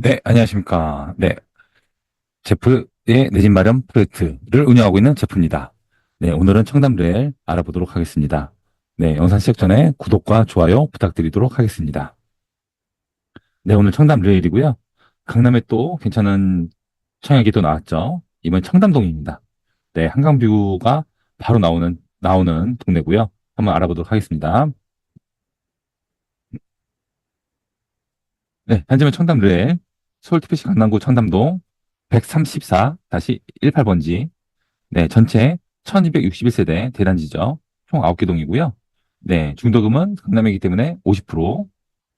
네, 안녕하십니까. 네, 제프의 내집 마련 프로젝트를 운영하고 있는 제프입니다. 네, 오늘은 청담리를 알아보도록 하겠습니다. 네, 영상 시작 전에 구독과 좋아요 부탁드리도록 하겠습니다. 네, 오늘 청담 레일이고요. 강남에 또 괜찮은 청약이 또 나왔죠. 이번 청담동입니다. 네, 한강뷰가 바로 나오는, 나오는 동네고요. 한번 알아보도록 하겠습니다. 네, 현재는 청담 레일, 서울특별시 강남구 청담동 134-18번지 네, 전체 1261세대 대단지죠. 총 9개 동이고요. 네, 중도금은 강남이기 때문에 50%.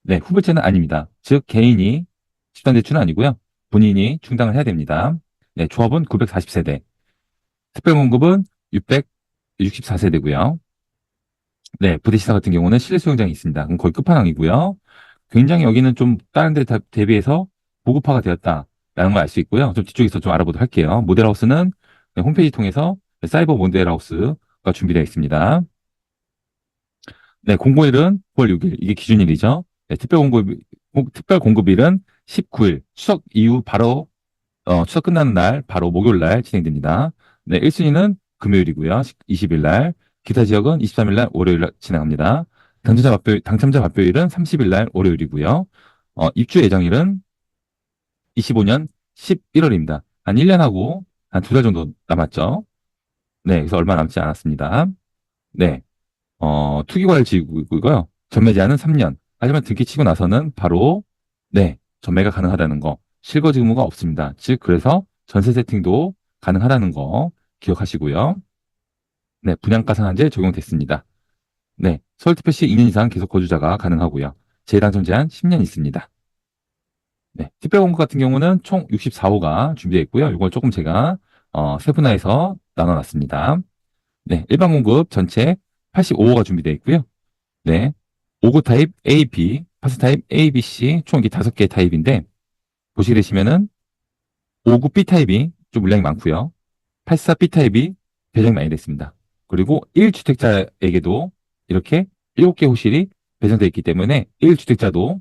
네, 후불제는 아닙니다. 즉, 개인이 집단 대출은 아니고요. 본인이 충당을 해야 됩니다. 네, 조합은 940세대. 특별 공급은 664세대고요. 네, 부대시사 같은 경우는 실내 수영장이 있습니다. 그럼 거의 끝판왕이고요. 굉장히 여기는 좀 다른 데 다- 대비해서 보급화가 되었다라는 걸 알 수 있고요. 좀 뒤쪽에서 좀 알아보도록 할게요. 모델하우스는 네, 홈페이지 통해서 사이버 모델하우스가 준비되어 있습니다. 네, 공고일은 9월 6일. 이게 기준일이죠. 네, 특별 공급, 특별 공급일은 19일. 추석 이후 바로, 어, 추석 끝나는 날, 바로 목요일 날 진행됩니다. 네, 1순위는 금요일이고요. 20일 날. 기타 지역은 23일 날 월요일 날 진행합니다. 당첨자 발표, 당첨자 발표일은 30일 날 월요일이고요. 어, 입주 예정일은 25년 11월입니다. 한 1년하고 한 두 달 정도 남았죠. 네, 그래서 얼마 남지 않았습니다. 네. 어, 투기과열 지구이고요. 전매 제한은 3년. 하지만 등기 치고 나서는 바로 네, 전매가 가능하다는 거. 실거주 의무가 없습니다. 즉 그래서 전세 세팅도 가능하다는 거 기억하시고요. 네, 분양가 상한제 적용됐습니다. 네, 서울특별시 2년 이상 계속 거주자가 가능하고요. 재당첨 제한 10년 있습니다. 네, 특별 공급 같은 경우는 총 64호가 준비되어 있고요. 이걸 조금 제가 어, 세분화해서 나눠놨습니다. 네, 일반 공급 전체 85호가 준비되어 있고요. 네. 5구 타입 A, B, 파스 타입 A, B, C 총 이게 다섯 개 타입인데 보시게 되시면은 5구 B 타입이 좀 물량이 많고요. 84 B 타입이 배정이 많이 됐습니다. 그리고 1주택자에게도 이렇게 7개 호실이 배정되어 있기 때문에 1주택자도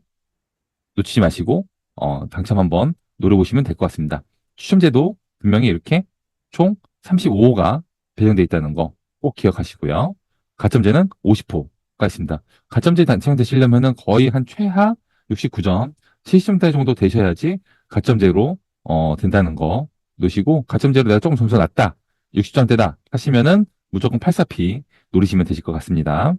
놓치지 마시고 어, 당첨 한번 노려보시면 될 것 같습니다. 추첨제도 분명히 이렇게 총 35호가 배정되어 있다는 거 꼭 기억하시고요. 가점제는 50호가 있습니다. 가점제 당첨되시려면은 거의 한 최하 69점, 70점대 정도 되셔야지 가점제로 어, 된다는 거 놓으시고 가점제로 내가 조금 점수 낮다, 60점대다 하시면은 무조건 84P 노리시면 되실 것 같습니다.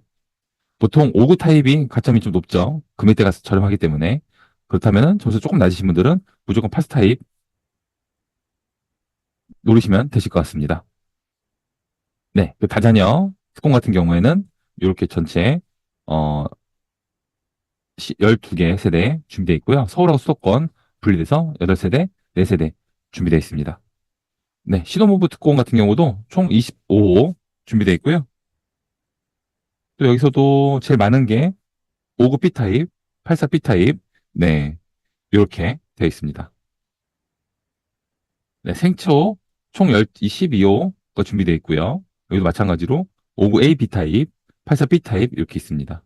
보통 5구 타입이 가점이 좀 높죠. 금액대가 저렴하기 때문에 그렇다면은 점수 조금 낮으신 분들은 무조건 파스 타입 노리시면 되실 것 같습니다. 네, 그 다자녀 특공 같은 경우에는 이렇게 전체 어 12개 세대 준비되어 있고요. 서울하고 수도권 분리돼서 8세대, 4세대 준비되어 있습니다. 네, 신호모브 특공 같은 경우도 총 25호 준비되어 있고요. 또 여기서도 제일 많은 게 5구 B타입, 84 B타입, 네, 이렇게 되어 있습니다. 네, 생초 총 12호가 준비되어 있고요. 여기도 마찬가지로 59 A, B타입, 84 B타입 이렇게 있습니다.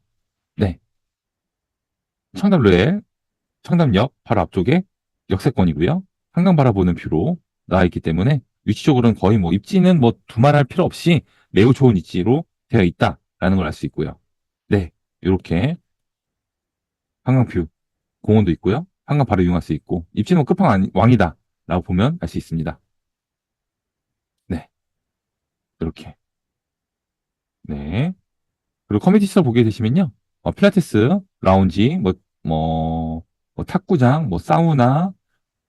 네. 청담로에 청담역 바로 앞쪽에 역세권이고요. 한강 바라보는 뷰로 나와 있기 때문에 위치적으로는 거의 뭐 입지는 뭐 두말할 필요 없이 매우 좋은 입지로 되어 있다라는 걸 알 수 있고요. 네. 이렇게 한강 뷰 공원도 있고요. 한강 바로 이용할 수 있고 입지는 뭐 끝판왕이다 라고 보면 알 수 있습니다. 네. 이렇게. 네. 그리고 커뮤니티 시설 보게 되시면요. 어, 필라테스, 라운지, 뭐, 뭐, 뭐 탁구장, 뭐 사우나,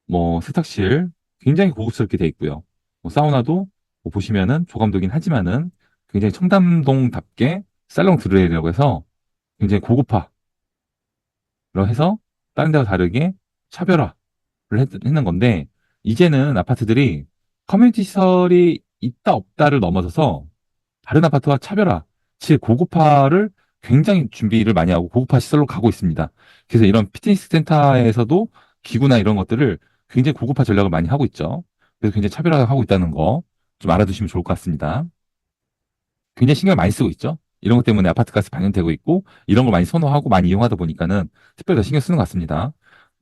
뭐 세탁실 굉장히 고급스럽게 돼 있고요. 뭐 사우나도 뭐 보시면은 조감도긴 하지만은 굉장히 청담동답게 살롱 드레이라고 해서 굉장히 고급화로 해서 다른 데와 다르게 차별화를 했, 했는 건데 이제는 아파트들이 커뮤니티 시설이 있다 없다를 넘어서서 다른 아파트와 차별화, 즉 고급화를 굉장히 준비를 많이 하고 고급화 시설로 가고 있습니다. 그래서 이런 피트니스 센터에서도 기구나 이런 것들을 굉장히 고급화 전략을 많이 하고 있죠. 그래서 굉장히 차별화하고 있다는 거 좀 알아두시면 좋을 것 같습니다. 굉장히 신경을 많이 쓰고 있죠. 이런 것 때문에 아파트 값이 반영되고 있고 이런 걸 많이 선호하고 많이 이용하다 보니까는 특별히 더 신경 쓰는 것 같습니다.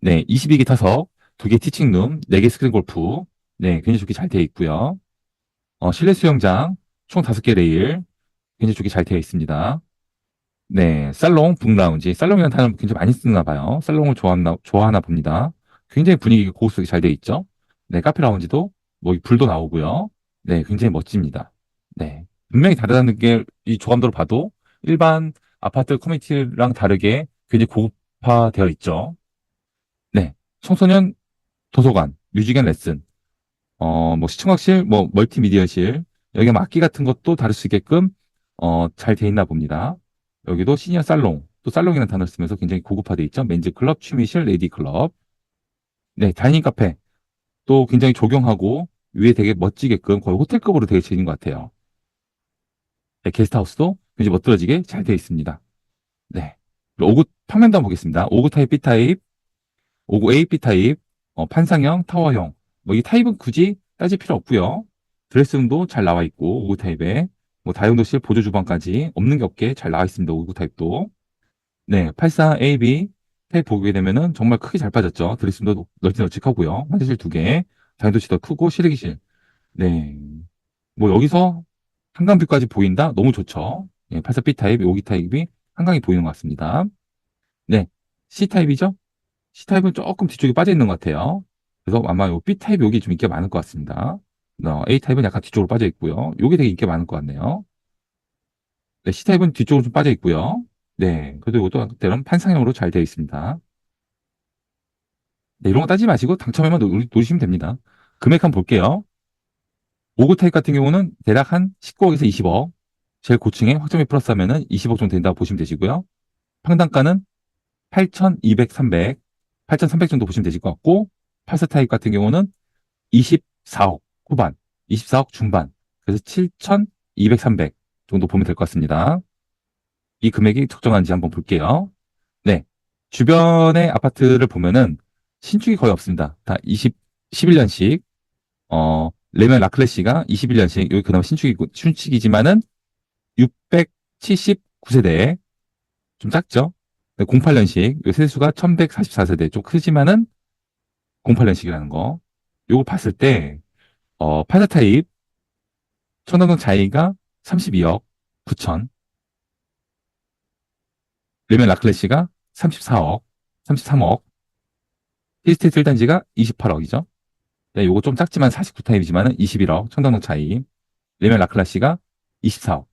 네, 22개 타석 두 개 티칭룸, 네 개 스크린 골프, 네, 굉장히 좋게 잘 되어 있고요. 어, 실내 수영장, 총 다섯 개 레일, 굉장히 좋게 잘 되어 있습니다. 네, 살롱, 북라운지. 살롱이라는 단어를 굉장히 많이 쓰나 봐요. 살롱을 좋아하나, 좋아하나 봅니다. 굉장히 분위기 고급스럽게 잘 되어 있죠. 네, 카페 라운지도 뭐 불도 나오고요. 네, 굉장히 멋집니다. 네, 분명히 다르다는 게 이 조감도로 봐도 일반 아파트 커뮤니티랑 다르게 굉장히 고급화되어 있죠. 네, 청소년 도서관, 뮤직 앤 레슨, 어, 뭐 시청학실, 뭐 멀티미디어실, 여기 뭐 악기 같은 것도 다룰 수 있게끔 어, 잘 돼 있나 봅니다. 여기도 시니어 살롱, 또 살롱이라는 단어를 쓰면서 굉장히 고급화돼 있죠. 맨즈 클럽, 취미실, 레디 클럽. 네, 다이닝 카페. 또 굉장히 조경하고 위에 되게 멋지게끔 거의 호텔급으로 되게 지은 것 같아요. 네, 게스트하우스도 굉장히 멋들어지게 잘 되어 있습니다. 네. 그리고 5구 평면도 한번 보겠습니다. 5구 타입, B 타입, 5구 A, B 타입, 어, 판상형, 타워형. 뭐 이 타입은 굳이 따질 필요 없고요. 드레스룸도 잘 나와 있고 5구 타입에 뭐 다용도실, 보조 주방까지 없는 게 없게 잘 나와 있습니다. 5구 타입도. 네, 84 AB 타입 보게 되면은 정말 크게 잘 빠졌죠. 드레스룸도 널찍널찍하고요. 화장실 두 개, 다용도실 더 크고 실외기실. 네. 뭐 여기서 한강뷰까지 보인다? 너무 좋죠. 예, 84B 타입, 5기 타입이 한강이 보이는 것 같습니다. 네, C 타입이죠? C 타입은 조금 뒤쪽에 빠져 있는 것 같아요. 그래서 아마 요 B 타입 여기 좀 인기가 많을 것 같습니다. 어, A 타입은 약간 뒤쪽으로 빠져 있고요. 요게 되게 인기가 많을 것 같네요. 네, C 타입은 뒤쪽으로 좀 빠져 있고요. 네, 그래도 이것도 때는 판상형으로 잘 되어 있습니다. 네, 이런 거 따지지 마시고 당첨에만 노, 노시면 됩니다. 금액 한번 볼게요. 5구 타입 같은 경우는 대략 한 19억에서 20억. 제일 고층에 확정비 플러스 하면은 20억 정도 된다고 보시면 되시고요. 평당가는 8,200, 300, 8,300 정도 보시면 되실 것 같고, 84 타입 같은 경우는 24억 후반, 24억 중반, 그래서 7,200, 300 정도 보면 될 것 같습니다. 이 금액이 적정한지 한번 볼게요. 네. 주변의 아파트를 보면은 신축이 거의 없습니다. 다 20, 11년씩, 어, 레면 라클래시가 21년식, 여기 그나마 신축이, 신축이지만은 679세대, 좀 작죠? 08년식, 요 세수가 1144세대, 좀 크지만은 08년식이라는 거. 요거 봤을 때, 어, 파자 타입, 청담동 자이가 32억 9천, 레면 라클래시가 34억, 33억, 힐스테이트 1단지가 28억이죠. 네, 요거 좀 작지만 49타입이지만은 21억 청담동 차이. 레면 라클라시가 24억.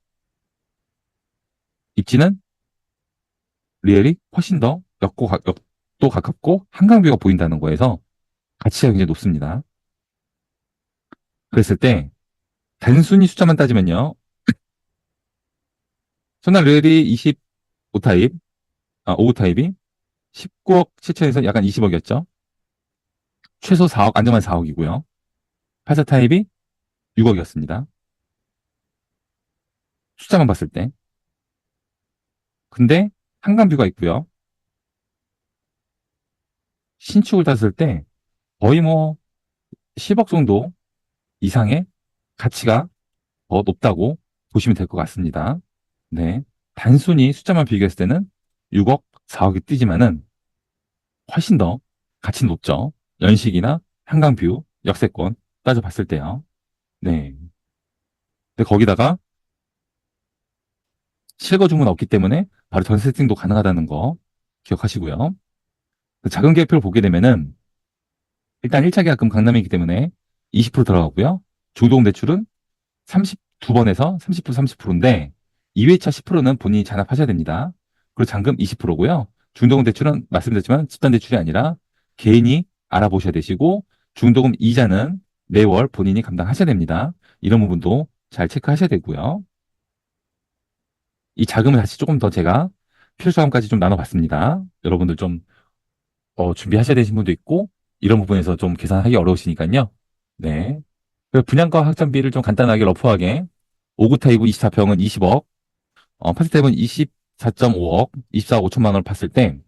입지는 리얼이 훨씬 더 역고, 가- 역도 가깝고 한강뷰가 보인다는 거에서 가치가 굉장히 높습니다. 그랬을 때 단순히 숫자만 따지면요. 전날 리얼이 25타입, 아, 5타입이 19억 7천에서 약간 20억이었죠. 최소 4억, 안정만 4억이고요. 84 타입이 6억이었습니다. 숫자만 봤을 때. 근데 한강뷰가 있고요. 신축을 땄을 때 거의 뭐 10억 정도 이상의 가치가 더 높다고 보시면 될 것 같습니다. 네. 단순히 숫자만 비교했을 때는 6억, 4억이 뜨지만은 훨씬 더 가치 높죠. 연식이나 한강뷰, 역세권 따져봤을 때요. 네. 근데 거기다가 실거 주문 없기 때문에 바로 전세 세팅도 가능하다는 거 기억하시고요. 그 작은 계획표를 보게 되면은 일단 1차 계약금 강남이기 때문에 20% 들어가고요. 중도금 대출은 32번에서 30% 30%인데 2회차 10%는 본인이 잔압하셔야 됩니다. 그리고 잔금 20%고요. 중도금 대출은 말씀드렸지만 집단 대출이 아니라 개인이 알아보셔야 되시고 중도금 이자는 매월 본인이 감당하셔야 됩니다. 이런 부분도 잘 체크하셔야 되고요. 이 자금을 다시 조금 더 제가 필요자금까지 좀 나눠봤습니다. 여러분들 좀 어, 준비하셔야 되신 분도 있고 이런 부분에서 좀 계산하기 어려우시니까요. 네. 그 분양가 확정비를 좀 간단하게 러프하게 5구 타입은 24평은 20억, 어, 파스 타입은 24.5억, 24억 5천만 원을 봤을 때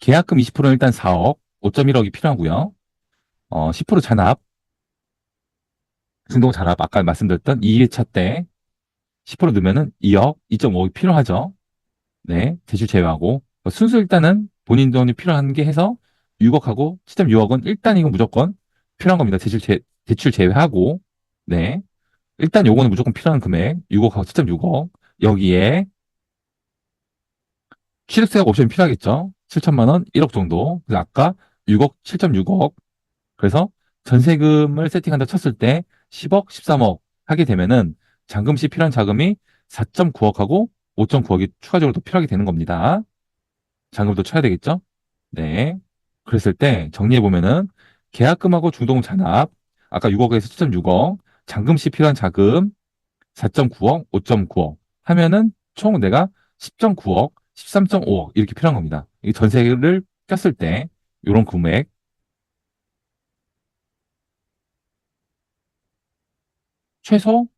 계약금 20%는 일단 4억, 5.1억이 필요하고요. 어, 10% 잔압, 중동 잔압 아까 말씀드렸던 2일차 때 10% 넣으면은 2억, 2.5억이 필요하죠. 네, 대출 제외하고 순수 일단은 본인 돈이 필요한 게 해서 7.6억하고 7.6억은 일단 이건 무조건 필요한 겁니다. 대출, 제, 대출 제외하고. 네. 일단 요거는 무조건 필요한 금액. 6억하고 7.6억. 여기에 취득세가 옵션이 필요하겠죠. 7천만 원, 1억 정도. 그래서 아까 6억, 7.6억. 그래서 전세금을 세팅한다 쳤을 때 10억, 13억 하게 되면은 잔금 시 필요한 자금이 4.9억하고 5.9억이 추가적으로 더 필요하게 되는 겁니다. 잔금도 쳐야 되겠죠? 네. 그랬을 때 정리해 보면은 계약금하고 중동 잔압 아까 6억에서 7.6억 잔금 시 필요한 자금 4.9억, 5.9억 하면은 총 내가 10.9억, 13.5억 이렇게 필요한 겁니다. 이 전세를 꼈을 때 이런 금액 최소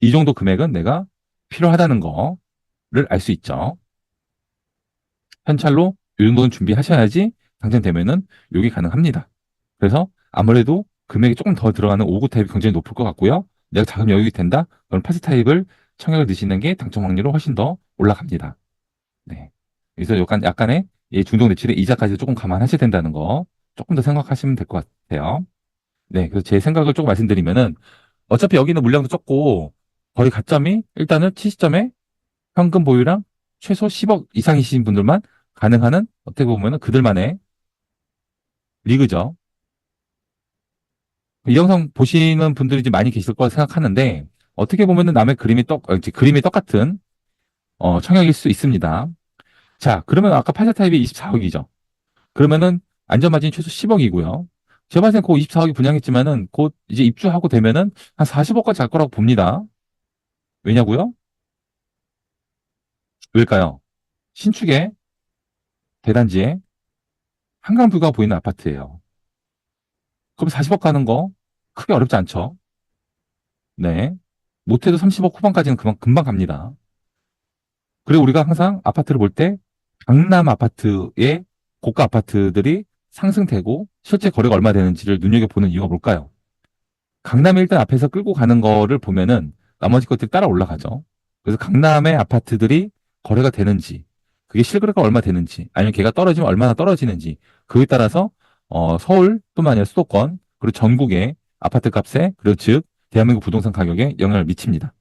이 정도 금액은 내가 필요하다는 거를 알 수 있죠. 현찰로 이 정도는 준비하셔야지 당첨되면은 요게 가능합니다. 그래서 아무래도 금액이 조금 더 들어가는 5구 타입이 굉장히 높을 것 같고요. 내가 자금 여유가 된다? 그럼 파스 타입을 청약을 넣으시는 게 당첨 확률이 훨씬 더 올라갑니다. 네. 그래서 약간, 약간의 이 중동 대출의 이자까지 조금 감안하셔야 된다는 거 조금 더 생각하시면 될 것 같아요. 네. 그래서 제 생각을 조금 말씀드리면은 어차피 여기는 물량도 적고 거의 가점이 일단은 70점에 현금 보유랑 최소 10억 이상이신 분들만 가능하는 어떻게 보면은 그들만의 리그죠. 이 영상 보시는 분들이 이제 많이 계실 거라 생각하는데 어떻게 보면은 남의 그림이 떡, 어, 그림이 똑같은 어, 청약일 수 있습니다. 자, 그러면 아까 8사 타입이 24억이죠. 그러면은 안전마진이 최소 10억이고요. 제가 봤을 때그 24억이 분양했지만은 곧 이제 입주하고 되면은 한 40억까지 갈 거라고 봅니다. 왜냐고요? 왜일까요? 신축에 대단지에 한강 뷰가 보이는 아파트예요. 그럼 40억 가는 거 크게 어렵지 않죠? 네. 못해도 30억 후반까지는 금방, 금방 갑니다. 그리고 우리가 항상 아파트를 볼 때 강남 아파트의 고가 아파트들이 상승되고 실제 거래가 얼마 되는지를 눈여겨보는 이유가 뭘까요? 강남에 일단 앞에서 끌고 가는 거를 보면은 나머지 것들이 따라 올라가죠. 그래서 강남의 아파트들이 거래가 되는지, 그게 실거래가 얼마 되는지, 아니면 걔가 떨어지면 얼마나 떨어지는지, 그에 따라서 어, 서울뿐만 아니라 수도권, 그리고 전국의 아파트 값에, 그리고 즉, 대한민국 부동산 가격에 영향을 미칩니다.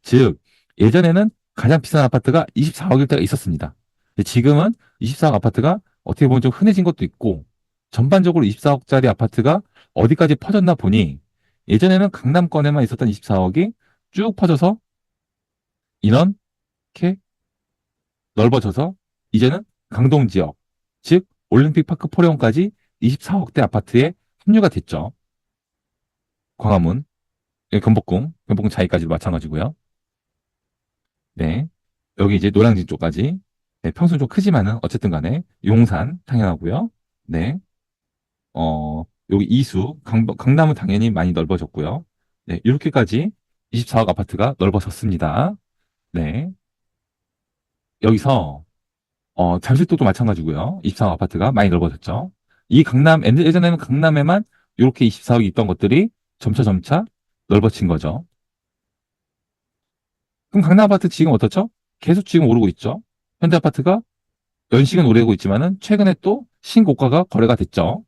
즉, 예전에는 가장 비싼 아파트가 24억일 때가 있었습니다. 지금은 24억 아파트가 어떻게 보면 좀 흔해진 것도 있고, 전반적으로 24억짜리 아파트가 어디까지 퍼졌나 보니, 예전에는 강남권에만 있었던 24억이 쭉 퍼져서 이렇게 넓어져서 이제는 강동 지역, 즉 올림픽 파크 포레온까지 24억대 아파트에 합류가 됐죠. 광화문, 예, 경복궁, 경복궁 자이까지도 마찬가지고요. 네. 여기 이제 노량진 쪽까지. 네, 평수는 좀 크지만은 어쨌든 간에 용산 당연하고요. 네. 어, 여기 이수, 강, 강남은 당연히 많이 넓어졌고요. 네, 이렇게까지 24억 아파트가 넓어졌습니다. 네. 여기서 어, 잠실도도 마찬가지고요. 24억 아파트가 많이 넓어졌죠. 이 강남, 예전에는 강남에만 이렇게 24억이 있던 것들이 점차 점차 넓어진 거죠. 그럼 강남 아파트 지금 어떻죠? 계속 지금 오르고 있죠. 현대 아파트가 연식은 오르고 있지만은 최근에 또 신고가가 거래가 됐죠.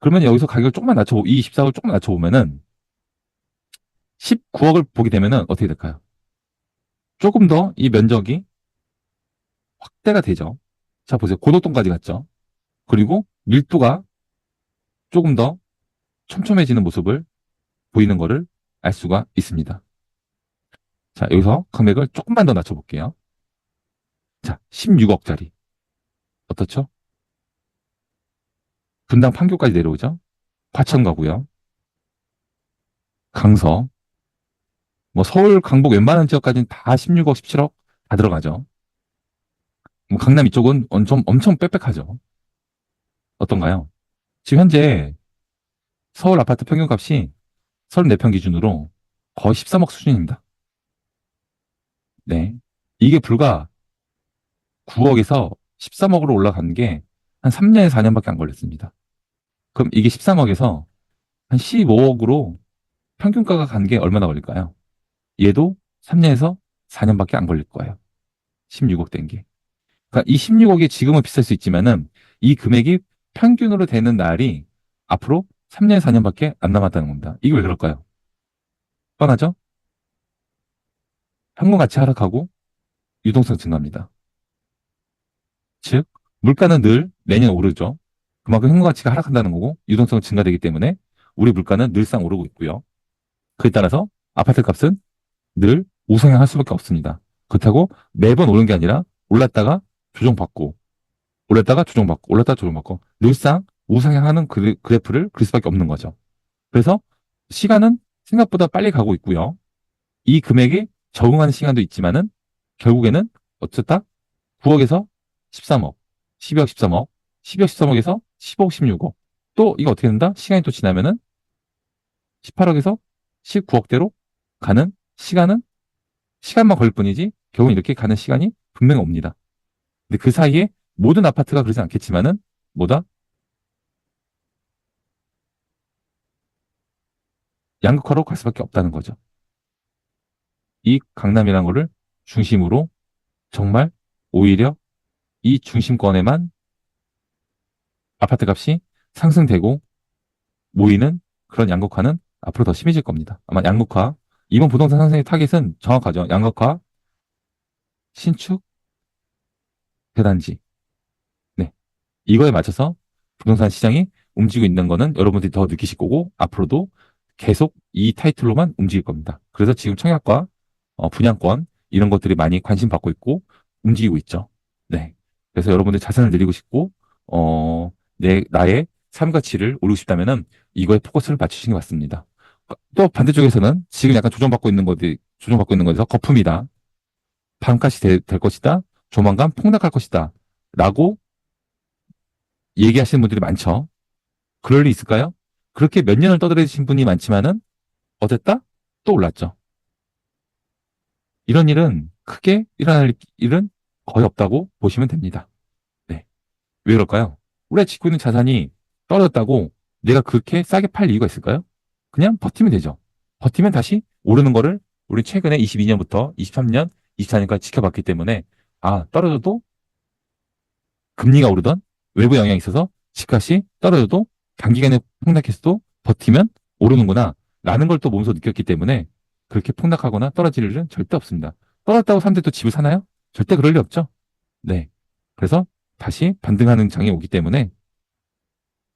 그러면 여기서 가격을 조금만 낮춰, 이 24억을 조금 낮춰보면은 19억을 보게 되면은 어떻게 될까요? 조금 더 이 면적이 확대가 되죠. 자, 보세요. 고덕동까지 갔죠. 그리고 밀도가 조금 더 촘촘해지는 모습을 보이는 것을 알 수가 있습니다. 자, 여기서 금액을 조금만 더 낮춰볼게요. 자, 16억짜리. 어떻죠? 분당 판교까지 내려오죠? 과천 가고요. 강서. 뭐 서울, 강북 웬만한 지역까지는 다 16억, 17억 다 들어가죠. 뭐 강남 이쪽은 엄청, 엄청 빽빽하죠. 어떤가요? 지금 현재 서울 아파트 평균값이 34평 기준으로 거의 13억 수준입니다. 네. 이게 불과 9억에서 13억으로 올라간 게 한 3년에서 4년밖에 안 걸렸습니다. 그럼 이게 13억에서 한 15억으로 평균가가 간 게 얼마나 걸릴까요? 얘도 3년에서 4년밖에 안 걸릴 거예요. 16억 된 게. 그러니까 이 16억이 지금은 비쌀 수 있지만은 이 금액이 평균으로 되는 날이 앞으로 3년, 4년밖에 안 남았다는 겁니다. 이게 왜 그럴까요? 뻔하죠? 현금 가치 하락하고 유동성 증가입니다. 즉, 물가는 늘 내년 오르죠. 그만큼 현금 가치가 하락한다는 거고 유동성 증가되기 때문에 우리 물가는 늘상 오르고 있고요. 그에 따라서 아파트 값은 늘 우상향할 수밖에 없습니다. 그렇다고 매번 오른 게 아니라 올랐다가 조정받고 올랐다가 조정받고 올랐다가 조정받고 늘상 우상향하는 그래- 그래프를 그릴 수밖에 없는 거죠. 그래서 시간은 생각보다 빨리 가고 있고요. 이 금액에 적응하는 시간도 있지만은 결국에는 어쨌다 9억에서 13억, 12억, 13억, 12억, 13억에서 15억, 16억. 또 이거 어떻게 된다? 시간이 또 지나면은 18억에서 19억대로 가는 시간은 시간만 걸릴 뿐이지 결국 이렇게 가는 시간이 분명히 옵니다. 근데 그 사이에 모든 아파트가 그러지 않겠지만은 뭐다? 양극화로 갈 수밖에 없다는 거죠. 이 강남이라는 거를 중심으로 정말 오히려 이 중심권에만 아파트 값이 상승되고 모이는 그런 양극화는 앞으로 더 심해질 겁니다. 아마 양극화, 이번 부동산 상승의 타겟은 정확하죠. 양극화, 신축, 대단지. 네. 이거에 맞춰서 부동산 시장이 움직이고 있는 거는 여러분들이 더 느끼실 거고, 앞으로도 계속 이 타이틀로만 움직일 겁니다. 그래서 지금 청약과 어, 분양권, 이런 것들이 많이 관심 받고 있고, 움직이고 있죠. 네. 그래서 여러분들 자산을 늘리고 싶고, 어, 내, 나의 삶 가치를 올리고 싶다면은 이거에 포커스를 맞추시는 게 맞습니다. 또 반대쪽에서는 지금 약간 조정받고 있는 것이, 조정받고 있는 것에서 거품이다. 반값이 되- 될 것이다. 조만간 폭락할 것이다. 라고 얘기하시는 분들이 많죠. 그럴 리 있을까요? 그렇게 몇 년을 떠들으신 분이 많지만은 어땠다? 또 올랐죠. 이런 일은 크게 일어날 일은 거의 없다고 보시면 됩니다. 네. 왜 그럴까요? 우리가 짓고 있는 자산이 떨어졌다고 내가 그렇게 싸게 팔 이유가 있을까요? 그냥 버티면 되죠. 버티면 다시 오르는 거를 우리 최근에 22년부터 23년, 24년까지 지켜봤기 때문에 아, 떨어져도 금리가 오르던 외부 영향이 있어서 집값이 떨어져도 단기간에 폭락했어도 버티면 오르는구나 라는 걸 또 몸소 느꼈기 때문에 그렇게 폭락하거나 떨어질 일은 절대 없습니다. 떨어졌다고 사람들이 또 집을 사나요? 절대 그럴 리 없죠. 네. 그래서 다시 반등하는 장이 오기 때문에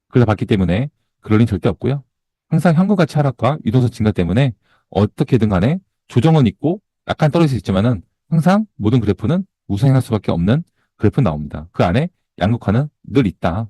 그러다 봤기 때문에 그럴 일은 절대 없고요. 항상 현금 가치 하락과 유동성 증가 때문에 어떻게든 간에 조정은 있고 약간 떨어질 수 있지만은 항상 모든 그래프는 우상향할 수밖에 없는 그래프 나옵니다. 그 안에 양극화는 늘 있다.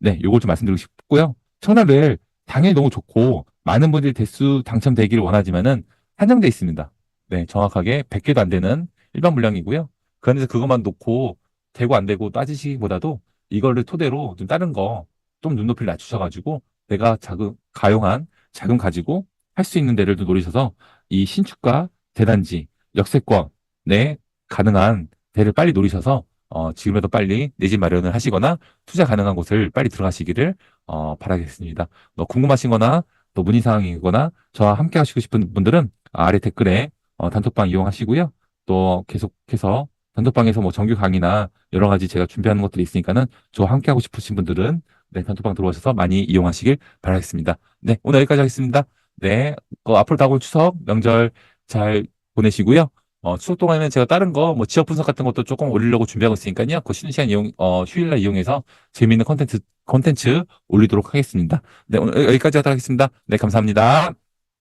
네, 요걸 좀 말씀드리고 싶고요. 청라를 당연히 너무 좋고 많은 분들이 대수 당첨되기를 원하지만은 한정돼 있습니다. 네, 정확하게 100개도 안 되는 일반 물량이고요. 그 안에서 그것만 놓고 되고 안 되고 따지시기보다도 이거를 토대로 좀 다른 거 좀 눈높이를 낮추셔가지고 내가 자금 가용한 자금 가지고 할 수 있는 데를 좀 노리셔서 이 신축과 대단지 역세권에 가능한 데를 빨리 노리셔서 어, 지금이라도 빨리 내 집 마련을 하시거나 투자 가능한 곳을 빨리 들어가시기를 어, 바라겠습니다. 뭐 궁금하신 거나 또 문의 사항이거나 저와 함께 하시고 싶은 분들은 아래 댓글에 어, 단톡방 이용하시고요. 또 계속해서 단톡방에서 뭐 정규 강의나 여러 가지 제가 준비하는 것들이 있으니까는 저와 함께 하고 싶으신 분들은 네, 단톡방 들어오셔서 많이 이용하시길 바라겠습니다. 네, 오늘 여기까지 하겠습니다. 네, 어, 앞으로 다가올 추석 명절 잘 보내시고요. 어, 추석 동안에는 제가 다른 거, 뭐 지역 분석 같은 것도 조금 올리려고 준비하고 있으니까요. 그 쉬는 시간 이용, 어, 휴일날 이용해서 재미있는 컨텐츠, 컨텐츠 올리도록 하겠습니다. 네, 오늘 여기까지 하도록 하겠습니다. 네, 감사합니다.